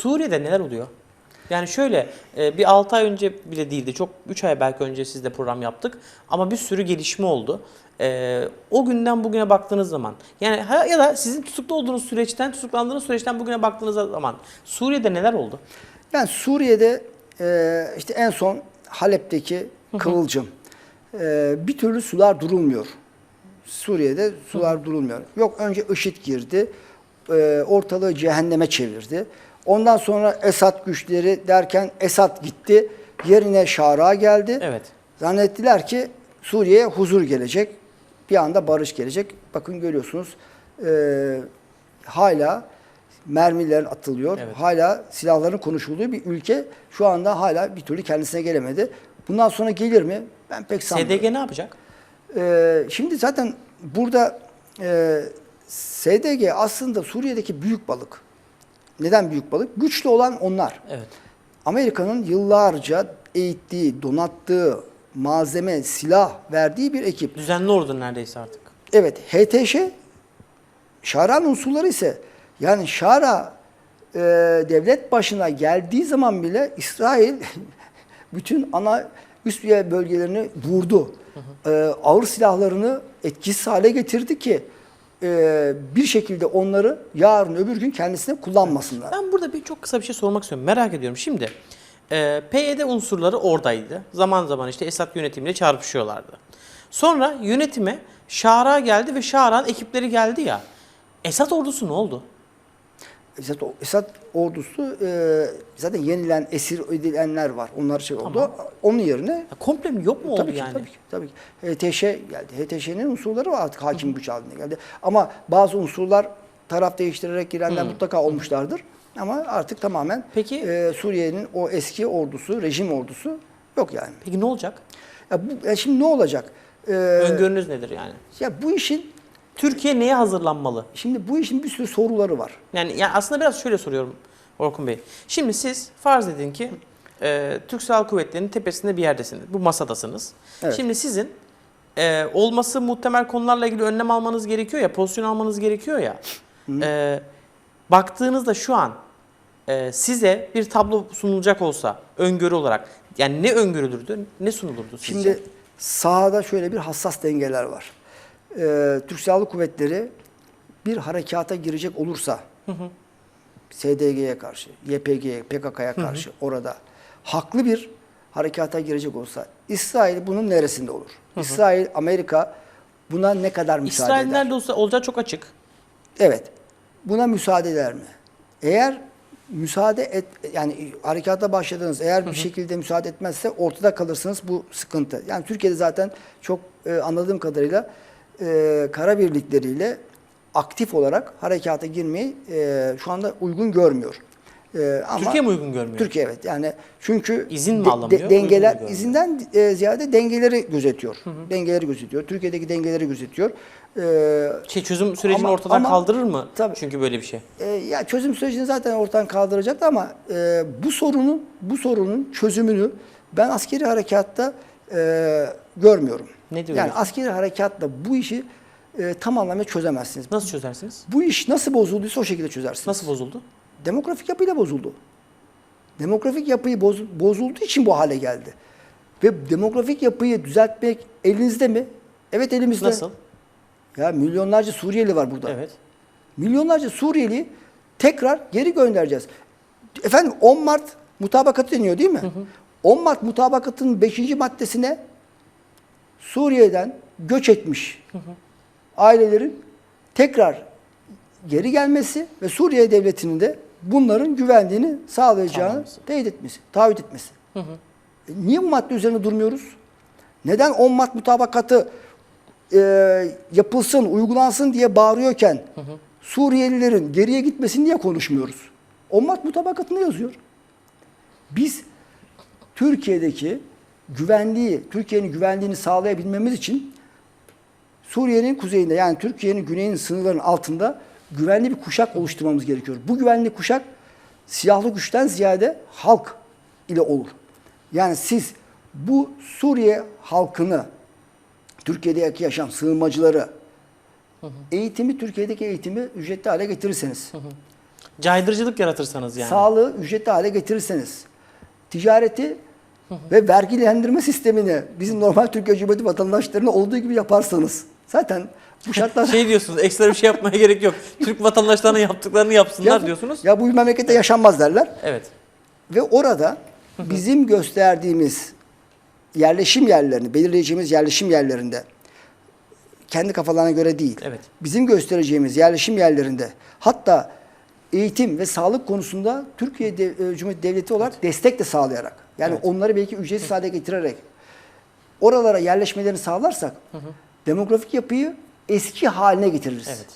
Suriye'de neler oluyor? Yani şöyle e, bir 6 ay önce bile değildi. Çok 3 ay belki önce sizle program yaptık. Ama bir sürü gelişme oldu. E, o günden bugüne baktığınız zaman yani ya da sizin tutuklu olduğunuz süreçten, tutuklandığınız süreçten bugüne baktığınız zaman Suriye'de neler oldu? Yani Suriye'de e, işte en son Halep'teki kıvılcım. Bir türlü sular durulmuyor. Suriye'de sular durulmuyor. Yok önce IŞİD girdi. ortalığı cehenneme çevirdi. Ondan sonra Esad güçleri derken Esad gitti. Yerine Şara geldi. Evet. Zannettiler ki Suriye'ye huzur gelecek. Bir anda barış gelecek. Bakın görüyorsunuz e, hala mermiler atılıyor. Evet. Hala silahların konuşulduğu bir ülke şu anda hala bir türlü kendisine gelemedi. Bundan sonra gelir mi? Ben pek sanmıyorum. SDG ne yapacak? Ee, şimdi zaten burada e, SDG aslında Suriye'deki büyük balık. Neden büyük balık? Güçlü olan onlar. Evet. Amerika'nın yıllarca eğittiği, donattığı, malzeme, silah verdiği bir ekip. Düzenli ordu neredeyse artık. Evet, HTŞ, Şara'nın unsurları ise yani Şara e, devlet başına geldiği zaman bile İsrail bütün ana üst bölgelerini vurdu. E, ağır silahlarını etkisiz hale getirdi ki e, bir şekilde onları yarın öbür gün kendisine kullanmasınlar. Ben burada bir çok kısa bir şey sormak istiyorum. Merak ediyorum. Şimdi e, PYD unsurları oradaydı. Zaman zaman işte Esad yönetimiyle çarpışıyorlardı. Sonra yönetime Şara geldi ve Şara'nın ekipleri geldi ya. Esad ordusu ne oldu? Esad, Esad ordusu e, zaten yenilen, esir edilenler var. Onlar şey oldu. Onun yerine Ya komple mi yok mu oldu tabii ki, yani? tabii ki, tabii ki. HTŞ geldi. HTŞ'nin unsurları var artık hakim güç haline geldi. Ama bazı unsurlar taraf değiştirerek girenler mutlaka olmuşlardır. Ama artık tamamen Peki- e, Suriye'nin o eski ordusu, rejim ordusu yok yani. Peki ne olacak? Ya, bu, ya şimdi ne olacak? E, Öngörünüz nedir yani? ya bu işin Türkiye neye hazırlanmalı? şimdi bu işin bir sürü soruları var. Yani, yani aslında biraz şöyle soruyorum Orkun Bey. Şimdi siz farz edin ki e, Türk Silahlı Kuvvetleri'nin tepesinde bir yerdesiniz. Bu masadasınız. Evet. Şimdi sizin e, olması muhtemel konularla ilgili önlem almanız gerekiyor ya, pozisyon almanız gerekiyor ya. E, baktığınızda şu an e, size bir tablo sunulacak olsa öngörü olarak yani ne öngörülürdü, ne sunulurdu sizce? Şimdi sahada şöyle bir hassas dengeler var. Ee, Türk Silahlı Kuvvetleri bir harekata girecek olursa SDG'ye karşı, YPG'ye, PKK'ya karşı orada haklı bir harekata girecek olsa İsrail bunun neresinde olur? İsrail, Amerika buna ne kadar müsaade İsrail eder? nerede olsa olacağı çok açık. Evet. Buna müsaade eder mi? Eğer müsaade et yani harekata başladınız eğer bir şekilde müsaade etmezse ortada kalırsınız bu sıkıntı. Yani Türkiye'de zaten çok e, anladığım kadarıyla e, kara birlikleriyle aktif olarak harekata girmeyi e, şu anda uygun görmüyor. E, ama Türkiye mi uygun görmüyor? Türkiye evet. Yani çünkü İzin mi de- alamıyor, de- dengeler izinden e, ziyade dengeleri gözetiyor. Dengeleri gözetiyor. Türkiye'deki dengeleri gözetiyor. E, Şey, çözüm sürecini Ama- ortadan ama- kaldırır mı? Tabii. Çünkü böyle bir şey. E, ya çözüm sürecini zaten ortadan kaldıracaktı ama e, bu sorunun bu sorunun çözümünü ben askeri harekatta e, görmüyorum. Ne yani diyorsunuz? askeri harekatla bu işi e, tam anlamda çözemezsiniz. Nasıl çözersiniz? Bu iş nasıl bozulduysa o şekilde çözersiniz. Nasıl bozuldu? Demografik yapıyla bozuldu. Demografik yapıyı boz- bozulduğu için bu hale geldi. Ve demografik yapıyı düzeltmek elinizde mi? Evet elimizde. Nasıl? Ya milyonlarca Suriyeli var burada. Evet. Milyonlarca Suriyeli tekrar geri göndereceğiz. Efendim 10 Mart mutabakatı deniyor değil mi? 10 Mart mutabakatının 5. maddesine Suriye'den göç etmiş ailelerin tekrar geri gelmesi ve Suriye devletinin de bunların güvenliğini sağlayacağını Sağlaması. teyit etmesi, taahhüt etmesi. E, niye bu madde üzerine durmuyoruz? Neden 10 Mart mutabakatı e, yapılsın, uygulansın diye bağırıyorken Suriyelilerin geriye gitmesini niye konuşmuyoruz? 10 Mart mutabakatında yazıyor. Biz Türkiye'deki güvenliği, Türkiye'nin güvenliğini sağlayabilmemiz için Suriye'nin kuzeyinde yani Türkiye'nin güneyinin sınırlarının altında güvenli bir kuşak oluşturmamız gerekiyor. Bu güvenli kuşak silahlı güçten ziyade halk ile olur. Yani siz bu Suriye halkını, Türkiye'deki yaşam sığınmacıları, eğitimi Türkiye'deki eğitimi ücretli hale getirirseniz, Caydırıcılık yaratırsanız yani. Sağlığı ücretli hale getirirseniz, ticareti ve vergilendirme sistemini bizim normal Türkiye Cumhuriyeti vatandaşlarına olduğu gibi yaparsanız zaten bu şartlar Şey diyorsunuz ekstra bir şey yapmaya gerek yok. Türk vatandaşlarının yaptıklarını yapsınlar Ya- diyorsunuz. Ya bu memlekette yaşanmaz derler. Evet. Ve orada bizim gösterdiğimiz yerleşim yerlerini, belirleyeceğimiz yerleşim yerlerinde kendi kafalarına göre değil. Evet. Bizim göstereceğimiz yerleşim yerlerinde hatta eğitim ve sağlık konusunda Türkiye e, Cumhuriyeti Devleti olarak destek de sağlayarak yani Evet. onları belki ücretsiz hale getirerek oralara yerleşmelerini sağlarsak demografik yapıyı eski haline getiririz. Evet.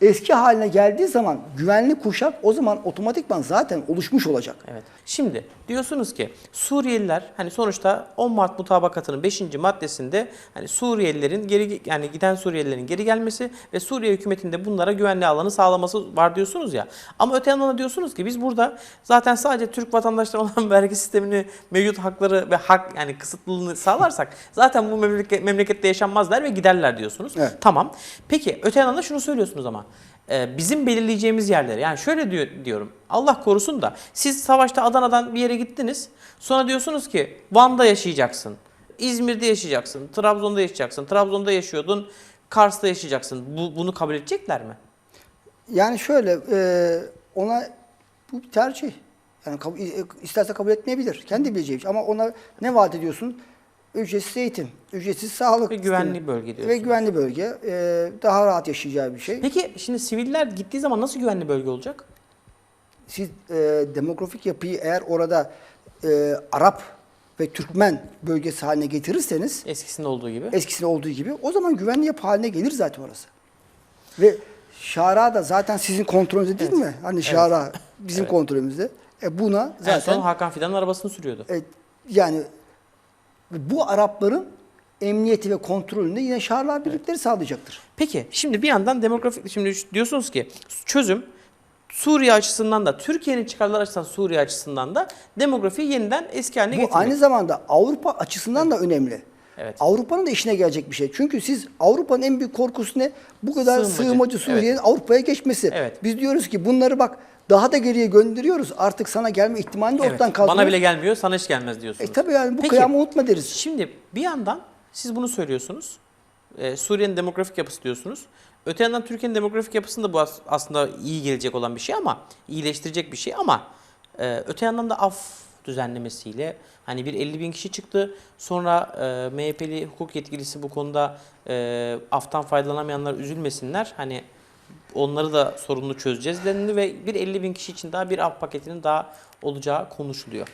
Eski haline geldiği zaman güvenli kuşak o zaman otomatikman zaten oluşmuş olacak. Evet. Şimdi diyorsunuz ki Suriyeliler hani sonuçta 10 Mart mutabakatının 5. maddesinde hani Suriyelilerin geri yani giden Suriyelilerin geri gelmesi ve Suriye hükümetinde bunlara güvenli alanı sağlaması var diyorsunuz ya. Ama öte yandan da diyorsunuz ki biz burada zaten sadece Türk vatandaşları olan vergi sistemini mevcut hakları ve hak yani kısıtlılığını sağlarsak zaten bu memleket, memlekette yaşanmazlar ve giderler diyorsunuz. Evet. Tamam. Peki öte yandan da şunu söylüyorsunuz ama bizim belirleyeceğimiz yerleri yani şöyle diyor, diyorum Allah korusun da siz savaşta Adana'dan bir yere gittiniz sonra diyorsunuz ki Van'da yaşayacaksın, İzmir'de yaşayacaksın, Trabzon'da yaşayacaksın, Trabzon'da yaşıyordun, Kars'ta yaşayacaksın. Bu, bunu kabul edecekler mi? Yani şöyle e, ona bu bir tercih. Yani kabul, isterse kabul etmeyebilir. Kendi bileceği bir şey. Ama ona ne vaat ediyorsun? Ücretsiz eğitim, ücretsiz sağlık. Ve güvenli bölge Ve diyorsunuz. güvenli bölge. e, daha rahat yaşayacağı bir şey. Peki şimdi siviller gittiği zaman nasıl güvenli bölge olacak? Siz e, demografik yapıyı eğer orada e, Arap ve Türkmen bölgesi haline getirirseniz Eskisinde olduğu gibi. eskisinde olduğu gibi o zaman güvenli yapı haline gelir zaten orası. Ve Şara da zaten sizin kontrolünüzde değil mi? Hani Şara bizim kontrolümüzde. E buna en zaten son Hakan Fidan'ın arabasını sürüyordu. e, yani bu Arapların emniyeti ve kontrolünü de yine Şarlar birlikleri sağlayacaktır. Peki şimdi bir yandan demografik şimdi diyorsunuz ki çözüm Suriye açısından da Türkiye'nin çıkarları açısından Suriye açısından da demografiyi yeniden eski haline Bu getirmek. aynı zamanda Avrupa açısından da önemli. Evet. Avrupa'nın da işine gelecek bir şey. Çünkü siz Avrupa'nın en büyük korkusu ne? Bu kadar Sığınmacı. sığınmacı Suriye'nin Avrupa'ya geçmesi. Evet. Biz diyoruz ki bunları bak daha da geriye gönderiyoruz. Artık sana gelme ihtimalini de Evet, ortadan kaldırıyoruz. Bana bile gelmiyor, sana hiç gelmez diyorsunuz. E tabii yani bu Peki, kıyamı unutma deriz. Şimdi bir yandan siz bunu söylüyorsunuz. Ee, Suriye'nin demografik yapısı diyorsunuz. Öte yandan Türkiye'nin demografik yapısında bu as- aslında iyi gelecek olan bir şey ama iyileştirecek bir şey ama e, öte yandan da af düzenlemesiyle hani bir 50 bin kişi çıktı. Sonra e, MHP'li hukuk yetkilisi bu konuda e, aftan faydalanamayanlar üzülmesinler. Hani onları da sorunlu çözeceğiz denildi ve bir 50 bin kişi için daha bir af paketinin daha olacağı konuşuluyor.